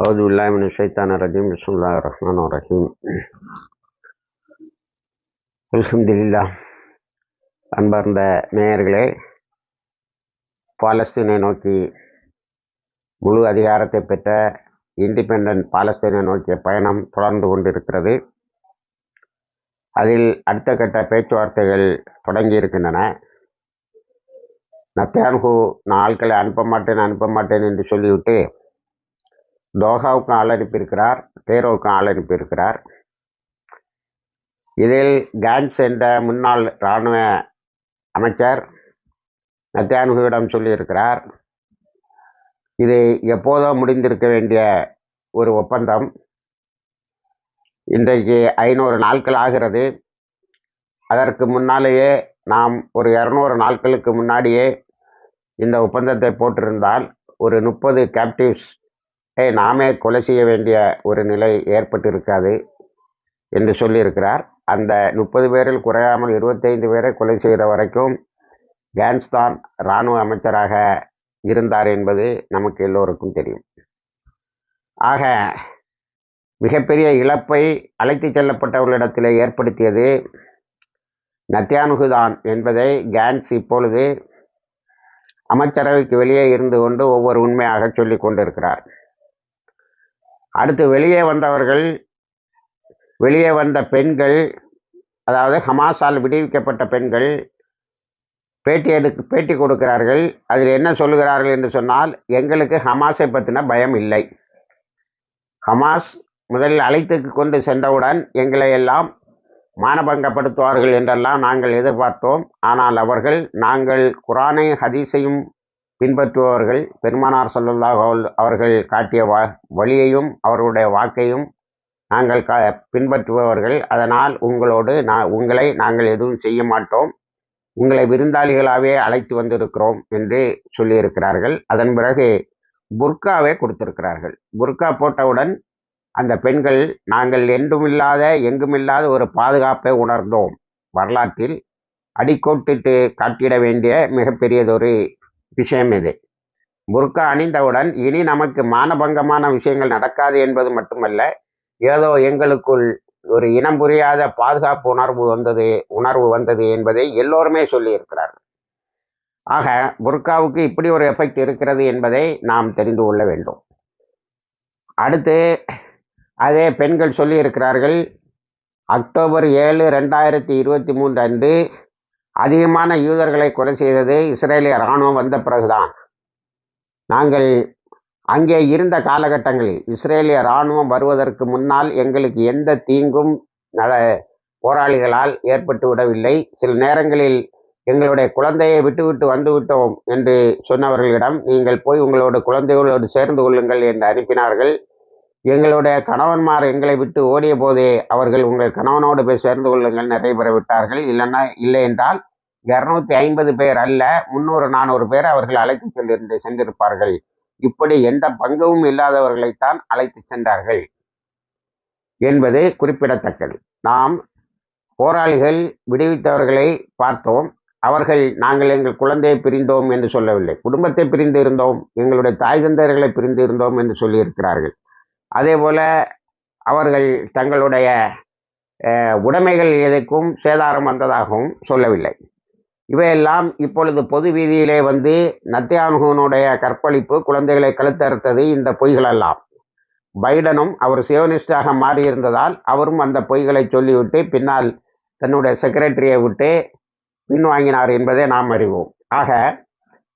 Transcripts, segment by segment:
அவுது பில்லாமின் ஷைத்தான ரஜீம் பிஸ்முல்லா ரஹ்மான் ரஹீம் அல்ஹம்துலில்லா அன்பார்ந்த நேயர்களே பாலஸ்தீனை நோக்கி முழு அதிகாரத்தை பெற்ற இண்டிபெண்ட் பாலஸ்தீனை நோக்கிய பயணம் தொடர்ந்து கொண்டிருக்கிறது. அதில் அடுத்த கட்ட பேச்சுவார்த்தைகள் தொடங்கி இருக்கின்றன நத்தியான்ஹூ நான் ஆட்களை அனுப்ப மாட்டேன் அனுப்ப மாட்டேன் என்று சொல்லிவிட்டு தோஹாவுக்கும் ஆள் அனுப்பியிருக்கிறார் தேரோவுக்கும் ஆள் அனுப்பியிருக்கிறார் இதில் கான்ஸ் என்ற முன்னாள் இராணுவ அமைச்சர் நத்தியானுகுவிடம் சொல்லியிருக்கிறார் இது எப்போதோ முடிந்திருக்க வேண்டிய ஒரு ஒப்பந்தம். இன்றைக்கு ஐநூறு நாட்கள் ஆகிறது. அதற்கு முன்னாலேயே நாம் ஒரு இரநூறு நாட்களுக்கு முன்னாடியே இந்த ஒப்பந்தத்தை போட்டிருந்தால் ஒரு முப்பது கேப்டிவ்ஸ் நாமே கொலை செய்ய வேண்டிய ஒரு நிலை ஏற்பட்டிருக்காது என்று சொல்லியிருக்கிறார். அந்த முப்பது பேரில் குறையாமல் இருபத்தைந்து பேரை கொலை செய்கிற வரைக்கும் கேன்ஸ் தான் இராணுவ அமைச்சராக இருந்தார் என்பது நமக்கு எல்லோருக்கும் தெரியும். ஆக மிகப்பெரிய இழப்பை அழைத்து செல்லப்பட்டவர்களிடத்தில் ஏற்படுத்தியது நத்தியானுகுதான் என்பதை கேன்ஸ் இப்பொழுது அமைச்சரவைக்கு வெளியே இருந்து கொண்டு ஒவ்வொரு உண்மையாக சொல்லி கொண்டிருக்கிறார். அடுத்து வெளியே வந்தவர்கள் வெளியே வந்த பெண்கள் அதாவது ஹமாஸால் விடுவிக்கப்பட்ட பெண்கள் பேட்டி எடுக்க பேட்டி கொடுக்கிறார்கள். அதில் என்ன சொல்லுகிறார்கள் என்று சொன்னால் எங்களுக்கு ஹமாஸை பற்றின பயம் இல்லை. ஹமாஸ் முதலில் அழைத்து கொண்டு சென்றவுடன் எங்களை எல்லாம் மானபங்கப்படுத்துவார்கள் என்றெல்லாம் நாங்கள் எதிர்பார்த்தோம். ஆனால் அவர்கள் நாங்கள் குரானை ஹதீஸையும் பின்பற்றுபவர்கள் பெருமானார் சல்லுல்லாஹ் அவர்கள் காட்டிய வா வழியையும் அவர்களுடைய வாக்கையும் நாங்கள் க பின்பற்றுபவர்கள். அதனால் உங்களோடு நான் உங்களை நாங்கள் எதுவும் செய்ய மாட்டோம். உங்களை விருந்தாளிகளாகவே அழைத்து வந்திருக்கிறோம் என்று சொல்லியிருக்கிறார்கள். அதன் பிறகு புர்காவே கொடுத்திருக்கிறார்கள். புர்கா போட்டவுடன் அந்த பெண்கள் நாங்கள் என்றுமில்லாத எங்குமில்லாத ஒரு பாதுகாப்பை உணர்ந்தோம். வரலாற்றில் அடிக்கோட்டிட்டு காட்டிட வேண்டிய மிகப்பெரியதொரு விஷயம் இது புர்கா அணிந்தவுடன் இனி நமக்கு மானபங்கமான விஷயங்கள் நடக்காது என்பது மட்டுமல்ல ஏதோ எங்களுக்குள் ஒரு இனம் புரியாத பாதுகாப்பு உணர்வு வந்தது உணர்வு வந்தது என்பதை எல்லோருமே சொல்லியிருக்கிறார்கள். ஆக புர்காவுக்கு இப்படி ஒரு எஃபெக்ட் இருக்கிறது என்பதை நாம் தெரிந்து கொள்ள வேண்டும். அடுத்து அதே பெண்கள் சொல்லியிருக்கிறார்கள் அக்டோபர் ஏழு ரெண்டாயிரத்தி இருபத்தி மூன்று அன்று அதிகமான யூதர்களை கொலை செய்தது இஸ்ரேலிய இராணுவம் வந்த பிறகுதான். நாங்கள் அங்கே இருந்த காலகட்டங்களில் இஸ்ரேலிய இராணுவம் வருவதற்கு முன்னால் எங்களுக்கு எந்த தீங்கும் நட போராளிகளால் ஏற்பட்டு விடவில்லை. சில நேரங்களில் எங்களுடைய குழந்தையை விட்டுவிட்டு வந்து விட்டோம் என்று சொன்னவர்களிடம் நீங்கள் போய் உங்களோட குழந்தைகளோடு சேர்ந்து கொள்ளுங்கள் என்று அனுப்பினார்கள். எங்களுடைய கணவன்மார் எங்களை விட்டு ஓடிய போதே அவர்கள் உங்கள் கணவனோடு போய் சேர்ந்து கொள்ளுங்கள் நிறைய பெற விட்டார்கள். இல்லைன்னா இல்லை என்றால் இரநூத்தி ஐம்பது பேர் அல்ல முந்நூறு நானூறு பேர் அவர்கள் அழைத்து சென்றிருந்து சென்றிருப்பார்கள். இப்படி எந்த பங்கும் இல்லாதவர்களைத்தான் அழைத்து சென்றார்கள் என்பது குறிப்பிடத்தக்கது. நாம் போராளிகள் விடுவித்தவர்களை பார்த்தோம். அவர்கள் நாங்கள் எங்கள் குழந்தையை பிரிந்தோம் என்று சொல்லவில்லை. குடும்பத்தை பிரிந்து இருந்தோம். எங்களுடைய தாய் தந்தையர்களை பிரிந்து இருந்தோம் என்று சொல்லியிருக்கிறார்கள். அதே போல அவர்கள் தங்களுடைய உடைமைகள் எதற்கும் சேதாரம் வந்ததாகவும் சொல்லவில்லை. இவையெல்லாம் இப்பொழுது பொது வீதியிலே வந்து நத்தியானுகனுடைய கற்பழிப்பு குழந்தைகளை கழுத்தறுத்தது இந்த பொய்களெல்லாம். பைடனும் அவர் சியோனிஸ்டாக மாறியிருந்ததால் அவரும் அந்த பொய்களை சொல்லிவிட்டு பின்னால் தன்னுடைய செக்ரட்டரியை விட்டு பின்வாங்கினார் என்பதை நாம் அறிவோம். ஆக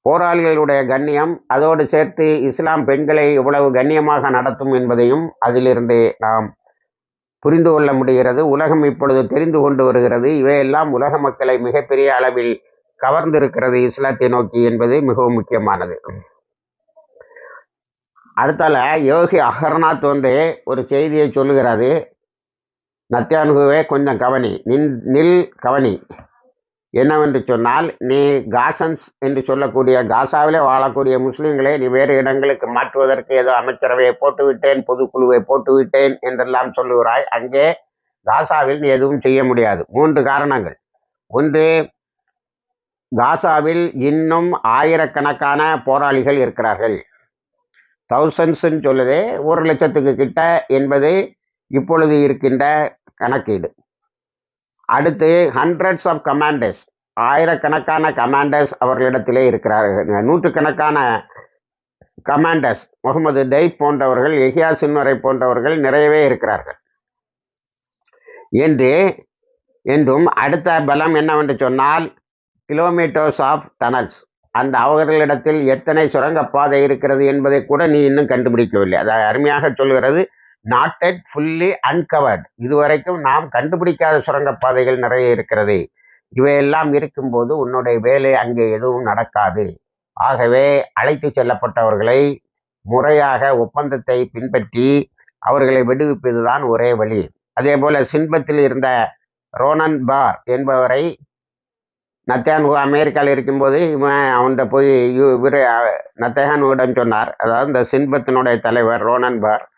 போராளிகளுடைய கண்ணியம் அதோடு சேர்த்து இஸ்லாம் பெண்களை இவ்வளவு கண்ணியமாக நடத்தும் என்பதையும் அதிலிருந்து நாம் புரிந்து கொள்ள முடிகிறது. உலகம் இப்பொழுது தெரிந்து கொண்டு வருகிறது. இவையெல்லாம் உலக மக்களை மிகப்பெரிய அளவில் கவர்ந்திருக்கிறது. இஸ்லாத்தை நோக்கி என்பது மிகவும் முக்கியமானது. அடுத்தால யோகி அகர்நாத் வந்து ஒரு செய்தியை சொல்லுகிறாரு. நத்தியானுகுவே கொஞ்சம் கவனி. நின் நில் கவனி. என்னவென்று சொன்னால் நீ காசன்ஸ் என்று சொல்லக்கூடிய காசாவிலே வாழக்கூடிய முஸ்லீம்களை நீ வேறு இடங்களுக்கு மாற்றுவதற்கு ஏதோ அமைச்சரவையை போட்டுவிட்டேன் பொதுக்குழுவை போட்டுவிட்டேன் என்றெல்லாம் சொல்லுகிறாய். அங்கே காசாவில் நீ எதுவும் செய்ய முடியாது. மூன்று காரணங்கள். ஒன்று காசாவில் இன்னும் ஆயிரக்கணக்கான போராளிகள் இருக்கிறார்கள். தௌசண்ட்ஸ்ன்னு சொல்லுது ஒரு லட்சத்துக்கு கிட்ட என்பது இப்பொழுது இருக்கின்ற கணக்கீடு. அடுத்து ஹண்ட்ரட்ஸ் ஆஃப் கமாண்டர்ஸ் ஆயிரக்கணக்கான கமாண்டர்ஸ் அவர்களிடத்திலே இருக்கிறார்கள். நூற்றுக்கணக்கான கமாண்டர்ஸ் முகமது டைப் போன்றவர்கள் எஹியா சின்வரை போன்றவர்கள் நிறையவே இருக்கிறார்கள். என்று என்றும் அடுத்த பலம் என்னவென்று சொன்னால் கிலோமீட்டர்ஸ் ஆஃப் டனல்ஸ் அந்த அவர்களிடத்தில் எத்தனை சுரங்கப்பாதை இருக்கிறது என்பதை கூட நீ இன்னும் கண்டுபிடிக்கவில்லை. அதை அருமையாக சொல்கிறது. Not yet fully uncovered. இதுவரைக்கும் நாம் கண்டுபிடிக்காத சுரங்கப்பாதைகள் நிறைய இருக்கிறது. இவையெல்லாம் இருக்கும்போது உன்னுடைய வேலை அங்கே எதுவும் நடக்காது. ஆகவே அழைத்து செல்லப்பட்டவர்களை முறையாக ஒப்பந்தத்தை பின்பற்றி அவர்களை விடுவிப்பதுதான் ஒரே வழி. அதே போல சின்பத்தில் இருந்த ரோனன் பார் என்பவரை நத்தியான்கு அமெரிக்காவில் இருக்கும்போது இவன் அவன்கிட்ட போய் யு- இவரு நத்தேகானுடன் சொன்னார். அதாவது இந்த சின்பத்தினுடைய தலைவர் ரோனன் பார்.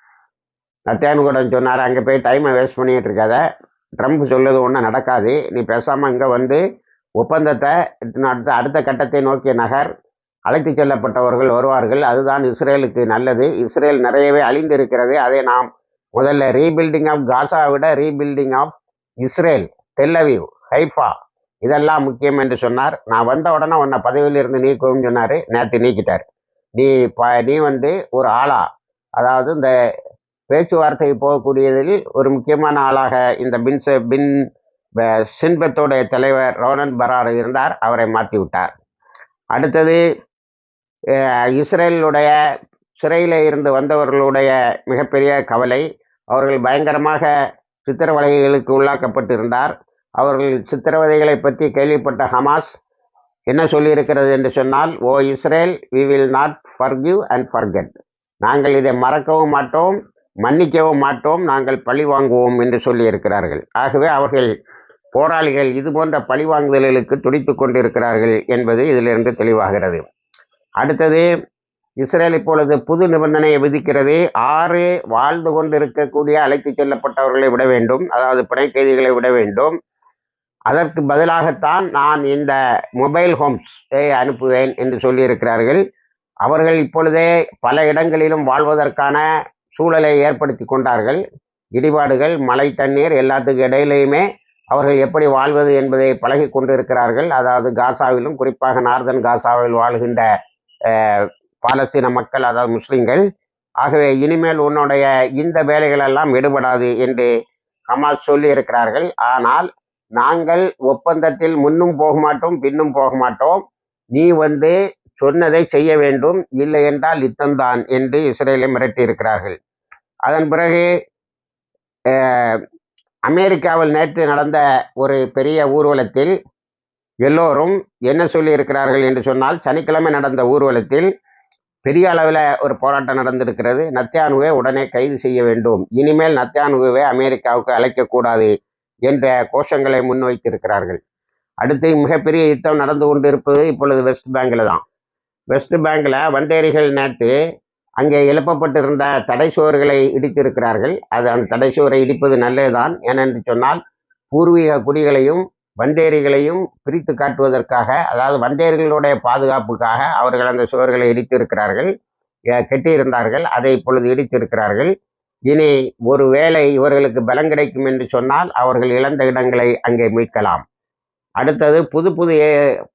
நத்தியானுடன் சொன்னார் அங்கே போய் டைமை வேஸ்ட் பண்ணிகிட்டு இருக்காத. ட்ரம்ப் சொல்லுது ஒன்றும் நடக்காது. நீ பேசாமல் இங்கே வந்து ஒப்பந்தத்தை அடுத்த அடுத்த கட்டத்தை நோக்கிய நகர் அழைத்து செல்லப்பட்டவர்கள் வருவார்கள். அதுதான் இஸ்ரேலுக்கு நல்லது. இஸ்ரேல் நிறையவே அழிந்திருக்கிறது. அதை நாம் முதல்ல ரீபில்டிங் ஆஃப் காசா விட rebuilding of Israel Tel Aviv Haifa இதெல்லாம் முக்கியம் என்று சொன்னார். நான் வந்த உடனே உன்னை பதவியில் இருந்து நீக்கும்னு சொன்னார். நேற்று நீக்கிட்டார். நீ ப நீ வந்து ஒரு ஆளா? அதாவது இந்த பேச்சுவார்த்தை போகக்கூடியதில் ஒரு முக்கியமான ஆளாக இந்த பின் பின் ப- சின்பத்தோடைய தலைவர் ரோனன் பரார் இருந்தார். அவரை மாற்றி விட்டார் அடுத்தது இஸ்ரேலுடைய சிறையில் இருந்து வந்தவர்களுடைய மிகப்பெரிய கவலை அவர்கள் பயங்கரமாக சித்திரவதைகளுக்கு உள்ளாக்கப்பட்டிருந்தார். அவர்கள் சித்திரவதைகளை பற்றி கேள்விப்பட்ட ஹமாஸ் என்ன சொல்லியிருக்கிறது? என்று சொன்னால் ஓ Israel we will not forgive and forget நாங்கள் இதை மறக்கவும் மாட்டோம். மன்னிக்கவும் மாட்டோம் நாங்கள் பழி வாங்குவோம் என்று சொல்லியிருக்கிறார்கள். ஆகவே அவர்கள் போராளிகள் இது போன்ற பழிவாங்குதல்களுக்கு துடித்து கொண்டிருக்கிறார்கள் என்பது இதிலிருந்து தெளிவாகிறது. அடுத்தது இஸ்ரேல் இப்பொழுது புது நிபந்தனையை விதிக்கிறது. ஆறு வாழ்ந்து கொண்டிருக்கக்கூடிய அழைத்து செல்லப்பட்டவர்களை விட வேண்டும் அதாவது பிணை கைதிகளை விட வேண்டும். அதற்கு பதிலாகத்தான் நான் இந்த மொபைல் ஹோம்ஸ் அனுப்புவேன் என்று சொல்லியிருக்கிறார்கள். அவர்கள் இப்பொழுதே பல இடங்களிலும் வாழ்வதற்கான சூழலை ஏற்படுத்தி கொண்டார்கள். இடிபாடுகள் மழை தண்ணீர் எல்லாத்துக்கு இடையிலையுமே அவர்கள் எப்படி வாழ்வது என்பதை பழகி கொண்டிருக்கிறார்கள். அதாவது காசாவிலும் குறிப்பாக நார்தன் காசாவில் வாழ்கின்ற பாலஸ்தீன மக்கள் அதாவது முஸ்லிம்கள். ஆகவே இனிமேல் உன்னுடைய இந்த வேலைகளெல்லாம் எடுபடாது என்று ஹமாஸ் சொல்லி இருக்கிறார்கள் ஆனால் நாங்கள் ஒப்பந்தத்தில் முன்னும் போக மாட்டோம் பின்னும் போக மாட்டோம் நீ வந்து சொன்னதை செய்ய வேண்டும். இல்லை என்றால் யுத்தம்தான் என்று இஸ்ரேலை மிரட்டி இருக்கிறார்கள் அதன் பிறகு அமெரிக்காவில் நேற்று நடந்த ஒரு பெரிய ஊர்வலத்தில் எல்லோரும் என்ன சொல்லியிருக்கிறார்கள் என்று சொன்னால் சனிக்கிழமை நடந்த ஊர்வலத்தில் பெரிய அளவில் ஒரு போராட்டம் நடந்திருக்கிறது. நத்தியானுவை உடனே கைது செய்ய வேண்டும். இனிமேல் நத்தியானுவை அமெரிக்காவுக்கு அழைக்கக்கூடாது என்ற கோஷங்களை முன்வைத்திருக்கிறார்கள். அடுத்து மிகப்பெரிய யுத்தம் நடந்து கொண்டிருப்பது இப்பொழுது வெஸ்ட் பேங்கில் தான். வெஸ்ட் பேங்கில் வண்டேரிகள் நேற்று அங்கே எழுப்பப்பட்டிருந்த தடை சுவர்களை இடித்திருக்கிறார்கள். அது அந்த தடை சுவரை இடிப்பது நல்லதுதான். ஏனென்று சொன்னால் பூர்வீக குடிகளையும் வண்டேரிகளையும் பிரித்து காட்டுவதற்காக அதாவது வண்டேரிகளுடைய பாதுகாப்புக்காக அவர்கள் அந்த சுவர்களை இடித்திருக்கிறார்கள். கெட்டியிருந்தார்கள். அதை இப்பொழுது இடித்திருக்கிறார்கள். இனி ஒருவேளை இவர்களுக்கு பலம் கிடைக்கும் என்று சொன்னால் அவர்கள் இழந்த இடங்களை அங்கே மீட்கலாம். அடுத்தது புது புது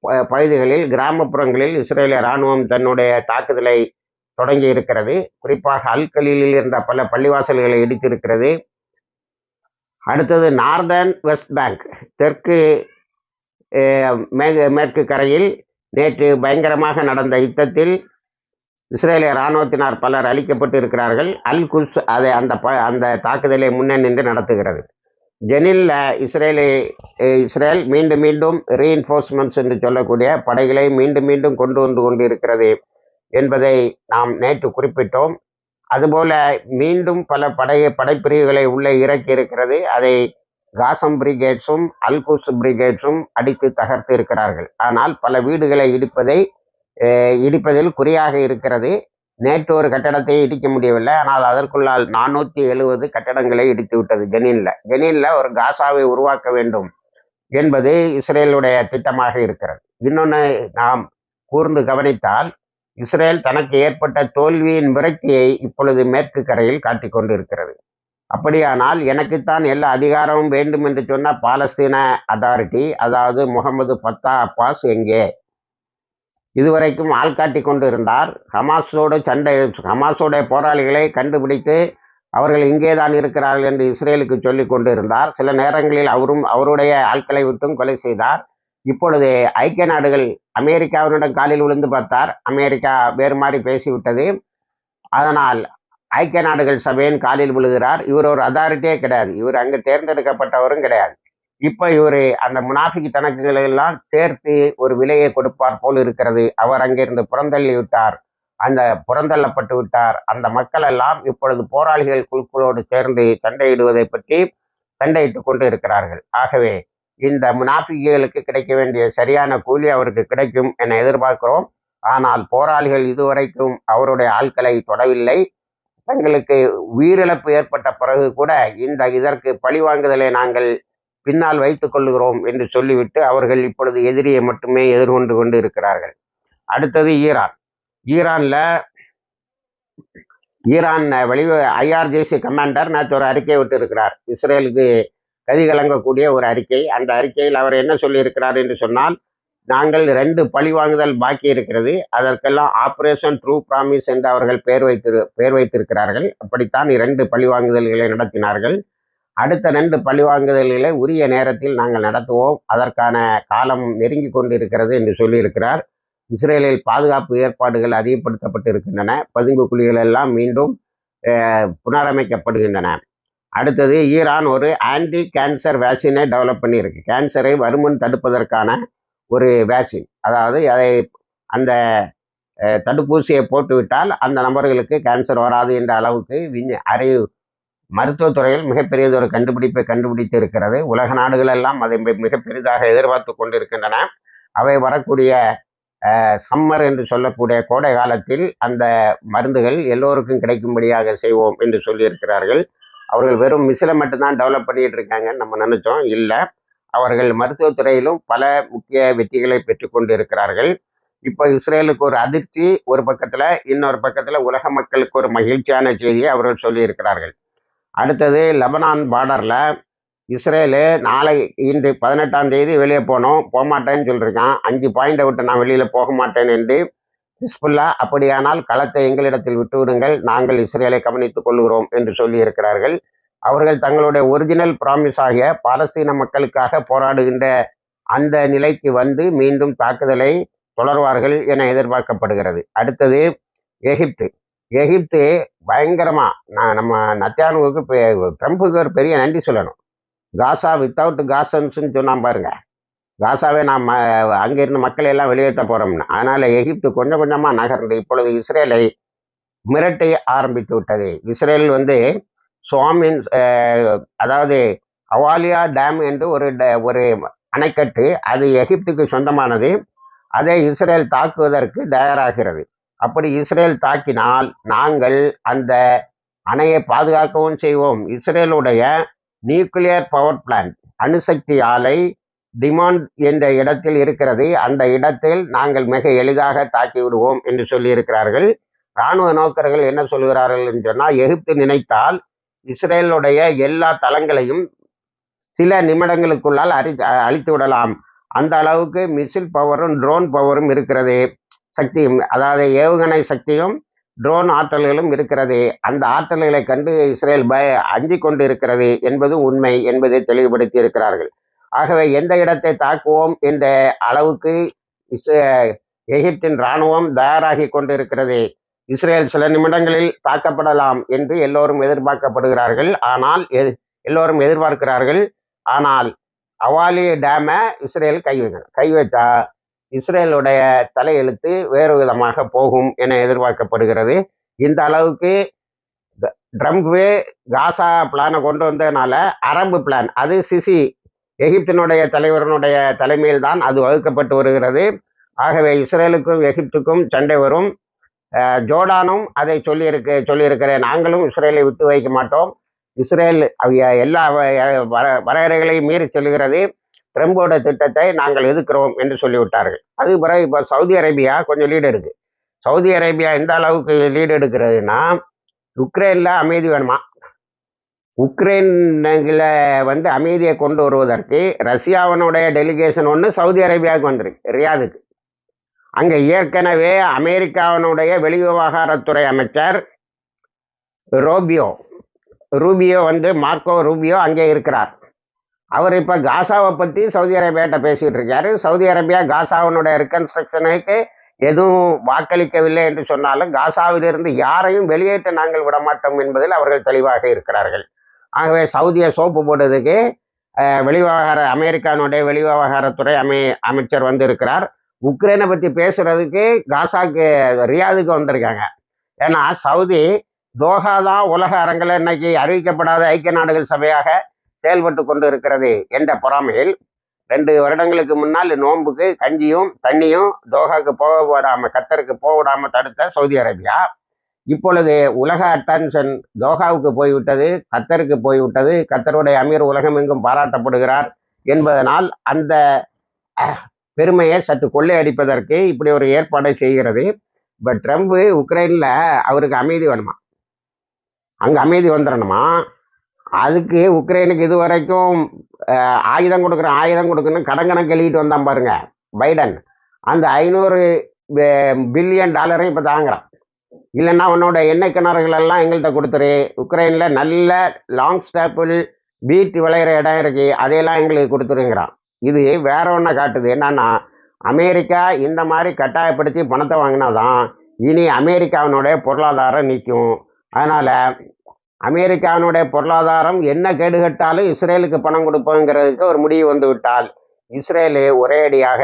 ப- பகுதிகளில் கிராமப்புறங்களில் இஸ்ரேலிய இராணுவம் தன்னுடைய தாக்குதலை தொடங்கி இருக்கிறது. குறிப்பாக அல்கலிலில் இருந்த பல பள்ளிவாசல்களை இடித்திருக்கிறது அடுத்தது நார்தர்ன் வெஸ்ட் பேங்க். தெற்கு மேற்கு மேற்கு கரையில் நேற்று பயங்கரமாக நடந்த யுத்தத்தில் இஸ்ரேலிய இராணுவத்தினர் பலர் அழிக்கப்பட்டு இருக்கிறார்கள். அல் குஸ் அதை அந்த ப அந்த தாக்குதலை முன்னே நின்று நடத்துகிறது. ஜெனில்ல இஸ்ரேலி இஸ்ரேல் மீண்டும் மீண்டும் ரீஎன்ஃபோர்ஸ்மெண்ட்ஸ் என்று சொல்லக்கூடிய படைகளை மீண்டும் மீண்டும் கொண்டு வந்து கொண்டு இருக்கிறது என்பதை நாம் நேற்று குறிப்பிட்டோம். அதுபோல மீண்டும் பல படை படைப்பிரிவுகளை உள்ளே இறக்கி இருக்கிறது. அதை காசம் பிரிகேட்ஸும் அல்குஸ் பிரிகேட்ஸும் அடித்து தகர்த்து இருக்கிறார்கள். ஆனால் பல வீடுகளை இடிப்பதை இடிப்பதில் குறியாக இருக்கிறது. நேற்று ஒரு கட்டடத்தை இடிக்க முடியவில்லை. ஆனால் அதற்குள்ளால் நானூற்றி எழுபது கட்டடங்களை இடித்து விட்டது ஜெனீனில். ஜெனினில் ஒரு காசாவை உருவாக்க வேண்டும் என்பது இஸ்ரேலுடைய திட்டமாக இருக்கிறது. இன்னொன்று நாம் கூர்ந்து கவனித்தால் இஸ்ரேல் தனக்கு ஏற்பட்ட தோல்வியின் விரக்தியை இப்பொழுது மேற்கு கரையில் காட்டிக் கொண்டிருக்கிறது. அப்படியானால் எனக்குத்தான் எல்லா அதிகாரமும் வேண்டும் என்று சொன்ன பாலஸ்தீன அதாரிட்டி அதாவது முகமது பத்தா அப்பாஸ் எங்கே? இதுவரைக்கும் ஆள்காட்டி கொண்டு இருந்தார் ஹமாஸோடு சண்டை ஹமாஸோட போராளிகளை கண்டுபிடித்து அவர்கள் இங்கே தான் இருக்கிறார்கள் என்று இஸ்ரேலுக்கு சொல்லி கொண்டு இருந்தார் சில நேரங்களில் அவரும் அவருடைய ஆட்களை விட்டும் கொலை செய்தார். இப்பொழுது ஐக்கிய நாடுகள் அமெரிக்காவினுடன் காலில் விழுந்து பார்த்தார். அமெரிக்கா வேறு மாதிரி பேசிவிட்டது. அதனால் ஐக்கிய நாடுகள் சபையின் காலில் விழுகிறார். இவர் ஒரு அதாரிட்டியே கிடையாது. இவர் அங்கு தேர்ந்தெடுக்கப்பட்டவரும் கிடையாது. இப்போ இவர் அந்த முனாஃபிக் கணக்குகளை எல்லாம் சேர்த்து ஒரு விலையை கொடுப்பார் போல் இருக்கிறது. அவர் அங்கிருந்து புறந்தள்ளி விட்டார். அந்த புறந்தள்ளப்பட்டு விட்டார். அந்த மக்கள் எல்லாம் இப்பொழுது போராளிகள் குழுக்களோடு சேர்ந்து சண்டையிடுவதை பற்றி சண்டையிட்டு கொண்டு இருக்கிறார்கள். ஆகவே இந்த முனாஃபிகளுக்கு கிடைக்க வேண்டிய சரியான கூலி அவருக்கு கிடைக்கும் என எதிர்பார்க்கிறோம். ஆனால் போராளிகள் இதுவரைக்கும் அவருடைய ஆட்களை தொடவில்லை. தங்களுக்கு உயிரிழப்பு ஏற்பட்ட பிறகு கூட இந்த இதற்கு பழிவாங்குதலை நாங்கள் பின்னால் வைத்துக் கொள்ளுகிறோம் என்று சொல்லிவிட்டு அவர்கள் இப்பொழுது எதிரியை மட்டுமே எதிர்கொண்டு கொண்டு இருக்கிறார்கள் அடுத்தது ஈரான். ஈரான்ல ஈரான் வெளி ஐஆர்ஜிசி கமாண்டர் நேற்று ஒரு அறிக்கை விட்டு இருக்கிறார் இஸ்ரேலுக்கு கதி கலங்கக்கூடிய ஒரு அறிக்கை. அந்த அறிக்கையில் அவர் என்ன சொல்லியிருக்கிறார் என்று சொன்னால் நாங்கள் ரெண்டு பழிவாங்குதல் பாக்கி இருக்கிறது. அதற்கெல்லாம் ஆப்ரேஷன் ட்ரூ ப்ராமிஸ் என்று அவர்கள் பெயர் வைத்து பெயர் வைத்திருக்கிறார்கள். அப்படித்தான் இரண்டு பழிவாங்குதல்களை நடத்தினார்கள். அடுத்த ரெண்டு பழிவாங்குதல்களை உரிய நேரத்தில் நாங்கள் நடத்துவோம். அதற்கான காலம் நெருங்கி கொண்டிருக்கிறது என்று சொல்லியிருக்கிறார். இஸ்ரேலில் பாதுகாப்பு ஏற்பாடுகள் அதிகப்படுத்தப்பட்டு இருக்கின்றன பதுங்கு குழிகள் எல்லாம் மீண்டும் புனரமைக்கப்படுகின்றன. அடுத்தது ஈரான் ஒரு ஆன்டி கேன்சர் வேக்சினை டெவலப் பண்ணியிருக்கு. கேன்சரை வருமுன் தடுப்பதற்கான ஒரு வேக்சின் அதாவது அதை அந்த தடுப்பூசியை போட்டுவிட்டால் அந்த நபர்களுக்கு கேன்சர் வராது என்ற அளவுக்கு விஞ்ஞ அறிவு மருத்துவத்துறையில் மிகப்பெரியது ஒரு கண்டுபிடிப்பை கண்டுபிடித்து இருக்கிறது உலக நாடுகள் எல்லாம் அதை மிக பெரிதாக எதிர்பார்த்து கொண்டிருக்கின்றன. அவை வரக்கூடிய சம்மர் என்று சொல்லக்கூடிய கோடை காலத்தில் அந்த மருந்துகள் எல்லோருக்கும் கிடைக்கும்படியாக செய்வோம் என்று சொல்லியிருக்கிறார்கள். அவர்கள் வெறும் மிசிலை மட்டும்தான் டெவலப் பண்ணிட்டு இருக்காங்க நம்ம நினைச்சோம். இல்லை அவர்கள் மருத்துவத்துறையிலும் பல முக்கிய வெற்றிகளை பெற்றுக்கொண்டு இருக்கிறார்கள் இப்போ இஸ்ரேலுக்கு ஒரு அதிர்ச்சி ஒரு பக்கத்தில் இன்னொரு பக்கத்தில் உலக மக்களுக்கு ஒரு மகிழ்ச்சியான செய்தியை அவர்கள் சொல்லியிருக்கிறார்கள். அடுத்தது லெபனான் பார்டரில் இஸ்ரேலு நாளை இன்று பதினெட்டாம் தேதி வெளியே போனோம் போகமாட்டேன்னு சொல்லியிருக்கான் அஞ்சு பாயிண்டை விட்டு நான் வெளியில் போக மாட்டேன் என்று ஹிஸ்புல்லா அப்படியானால் களத்தை எங்களிடத்தில் விட்டுவிடுங்கள். நாங்கள் இஸ்ரேலை கவனித்துக் கொள்கிறோம் என்று சொல்லியிருக்கிறார்கள். அவர்கள் தங்களுடைய ஒரிஜினல் ப்ராமிஸ் ஆகிய பாலஸ்தீன மக்களுக்காக போராடுகின்ற அந்த நிலைக்கு வந்து மீண்டும் தாக்குதலை தொடர்வார்கள் என எதிர்பார்க்கப்படுகிறது. அடுத்தது எகிப்து. எகிப்து பயங்கரமாக நான் நம்ம நத்தியானுவுக்கு ட்ரம்ப்புக்கு ஒரு பெரிய நன்றி சொல்லணும். காசா வித்தவுட் காசன்ஸ்ன்னு சொன்னான் பாருங்க. காசாவே நாம் அங்கிருந்து மக்களை எல்லாம் வெளியேற்ற போகிறோம்னு அதனால் எகிப்து கொஞ்சம் கொஞ்சமாக நகர்ந்து இப்பொழுது இஸ்ரேலை மிரட்டை ஆரம்பித்து விட்டது. இஸ்ரேல் வந்து சுவாமின் அதாவது அவாலியா டேம் என்று ஒரு ஒரு அணைக்கட்டு அது எகிப்துக்கு சொந்தமானது. அதை இஸ்ரேல் தாக்குவதற்கு தயாராகிறது. அப்படி இஸ்ரேல் தாக்கினால் நாங்கள் அந்த அணையை பாதுகாக்கவும் செய்வோம். இஸ்ரேலுடைய நியூக்ளியர் பவர் பிளான்ட் அணுசக்தி ஆலை டிமாண்ட் என்ற இடத்தில் இருக்கிறது. அந்த இடத்தில் நாங்கள் மிக எளிதாக தாக்கி விடுவோம் என்று சொல்லியிருக்கிறார்கள். இராணுவ நோக்கர்கள் என்ன சொல்கிறார்கள் என்று சொன்னால் எகிப்து நினைத்தால் இஸ்ரேலுடைய எல்லா தளங்களையும் சில நிமிடங்களுக்குள்ளால் அறி அழித்து விடலாம். அந்த அளவுக்கு மிசில் பவரும் ட்ரோன் பவரும் இருக்கிறது. சக்தியும் அதாவது ஏவுகணை சக்தியும் ட்ரோன் ஆற்றல்களும் இருக்கிறது. அந்த ஆற்றல்களை கண்டு இஸ்ரேல் பய அஞ்சி கொண்டு இருக்கிறது என்பது உண்மை என்பதை தெளிவுபடுத்தி இருக்கிறார்கள். ஆகவே எந்த இடத்தை தாக்குவோம் என்ற அளவுக்கு எகிப்தின் இராணுவம் தயாராகி கொண்டிருக்கிறது. இஸ்ரேல் சில நிமிடங்களில் தாக்கப்படலாம் என்று எல்லோரும் எதிர்பார்க்கப்படுகிறார்கள். ஆனால் எல்லோரும் எதிர்பார்க்கிறார்கள். ஆனால் அவாலி டேமை இஸ்ரேல் கை கை வைத்தா இஸ்ரேலுடைய தலையெழுத்து வேறு விதமாக போகும் என எதிர்பார்க்கப்படுகிறது. இந்த அளவுக்கு ட்ரம்ப்வே காசா பிளானை கொண்டு வந்ததுனால அரபு பிளான் அது சிசி எகிப்தினுடைய தலைவரனுடைய தலைமையில் தான் அது வகுக்கப்பட்டு வருகிறது. ஆகவே இஸ்ரேலுக்கும் எகிப்துக்கும் சண்டை வரும். ஜோர்டானும் அதை சொல்லியிருக்க சொல்லியிருக்கிறேன். நாங்களும் இஸ்ரேலை விட்டு வைக்க மாட்டோம். இஸ்ரேல் எல்லா வரையறைகளையும் மீறி செல்கிறது. ட்ரம்போட திட்டத்தை நாங்கள் எதிர்க்கிறோம் என்று சொல்லிவிட்டார்கள். அது பிறகு இப்போ சவுதி அரேபியா கொஞ்சம் லீடு எடுக்கு. சவுதி அரேபியா எந்த அளவுக்கு லீடு எடுக்கிறதுனா உக்ரைனில் அமைதி வேணுமா? உக்ரைனில் வந்து அமைதியை கொண்டு வருவதற்கு ரஷ்யாவினுடைய டெலிகேஷன் ஒன்று சவுதி அரேபியாவுக்கு வந்திருக்கு ரியாதுக்கு. அங்கே ஏற்கனவே அமெரிக்காவினுடைய வெளிவிவகாரத்துறை அமைச்சர் ரோபியோ ரூபியோ வந்து மார்க்கோ ரூபியோ அங்கே இருக்கிறார். அவர் இப்போ காசாவை பற்றி சவுதி அரேபியாட்ட பேசிகிட்டு இருக்காரு. சவுதி அரேபியா காசாவினுடைய ரிகன்ஸ்ட்ரக்ஷனுக்கு எதுவும் வாக்களிக்கவில்லை என்று சொன்னாலும் காசாவிலிருந்து யாரையும் வெளியேற்ற நாங்கள் விடமாட்டோம் என்பதில் அவர்கள் தெளிவாக இருக்கிறார்கள். ஆகவே சவுதியை சோப்பு போட்டதுக்கு வெளிவகார வெளிவிவகார அமெரிக்கானுடைய வெளிவிவகாரத்துறை அமை அமைச்சர் வந்து இருக்கிறார் உக்ரைனை பற்றி பேசுறதுக்கு காசாக்கு ரியாதுக்கு வந்திருக்காங்க. ஏன்னா சவுதி தோஹா தான் உலக அரங்கில் இன்னைக்கு அறிவிக்கப்படாத ஐக்கிய நாடுகள் சபையாக செயல்பட்டு கொண்டு இருக்கிறது என்ற பொறாமையில் ரெண்டு வருடங்களுக்கு முன்னால் நோன்புக்கு கஞ்சியும் தண்ணியும் தோஹாக்கு போக விடாம கத்தருக்கு போக விடாமல் தடுத்த சவுதி அரேபியா. இப்பொழுது உலக அட்டென்ஷன் தோஹாவுக்கு போய்விட்டது கத்தருக்கு போய்விட்டது கத்தருடைய அமீர் உலகமெங்கும் பாராட்டப்படுகிறார் என்பதனால் அந்த பெருமையை சற்று கொள்ளையடிப்பதற்கு இப்படி ஒரு ஏற்பாடை செய்கிறது. இப்போ ட்ரம்ப் உக்ரைனில் அவருக்கு அமைதி வேணுமா? அங்கே அமைதி வந்துடணுமா அதுக்கு உக்ரைனுக்கு இது வரைக்கும் ஆயுதம் கொடுக்குறேன் ஆயுதம் கொடுக்குன்னு கடன் கணக்கு எழுதிட்டு வந்தான் பாருங்க பைடன். அந்த ஐநூறு பில்லியன் டாலரையும் இப்போ தாங்குறான். இல்லைன்னா உன்னோட எண்ணெய் கிணறுகள் எல்லாம் எங்கள்கிட்ட கொடுத்துரு. உக்ரைனில் நல்ல லாங் ஸ்டாப்பிள் பீட் விளையிற இடம் இருக்கு. அதையெல்லாம் எங்களுக்கு கொடுத்துருங்கிறான். இது வேற ஒன்றை காட்டுது. என்னன்னா அமெரிக்கா இந்த மாதிரி கட்டாயப்படுத்தி பணத்தை வாங்கினா தான் இனி அமெரிக்காவினுடைய பொருளாதாரம் நிற்கும் அதனால் அமெரிக்காவினுடைய பொருளாதாரம் என்ன கேடுகட்டாலும் இஸ்ரேலுக்கு பணம் கொடுப்போங்கிறதுக்கு ஒரு முடிவு வந்து விட்டால் இஸ்ரேலு ஒரேடியாக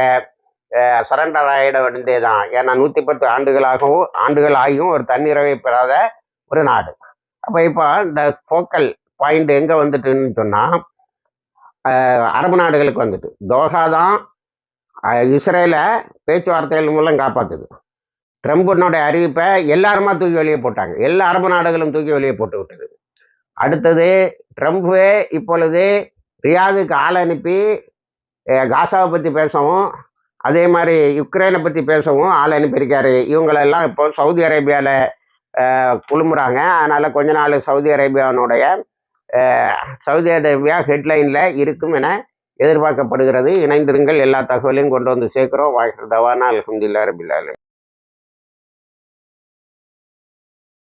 சரண்டர் ஆகிட வேண்டியது தான் ஏன்னா நூற்றி பத்து ஆண்டுகளாகவும் ஆண்டுகள் ஆகியும் ஒரு தன்னிறைவை பெறாத ஒரு நாடு. அப்போ இப்போ இந்த ஃபோக்கல் பாயிண்ட் எங்கே வந்துட்டுன்னு சொன்னால் அரபு நாடுகளுக்கு வந்துட்டு. தோஹா தான் இஸ்ரேலை பேச்சுவார்த்தைகள் மூலம் காப்பாற்றுது ட்ரம்புனுடைய அறிவிப்பை எல்லாருமா தூக்கி வெளியே போட்டாங்க. எல்லா அரபு நாடுகளும் தூக்கி வெளியே போட்டு விட்டது. அடுத்தது ட்ரம்ப்பு இப்பொழுது ரியாதுக்கு ஆள் அனுப்பி காசாவை பற்றி பேசவும் அதே மாதிரி யுக்ரைனை பற்றி பேசவும் ஆள் அனுப்பியிருக்காரு. இவங்களெல்லாம் இப்போ சவுதி அரேபியாவில் குழுமுறாங்க. அதனால் கொஞ்ச நாள் சவுதி அரேபியாவினுடைய சவுதி அரேபியா ஹெட்லைனில் இருக்கும் என எதிர்பார்க்கப்படுகிறது. இணைந்திருங்கள் எல்லா தகவலையும் கொண்டு வந்து சேர்க்குறோம். வாய்ஸ் தவானா அலமதுல்லா ரபில்லாலே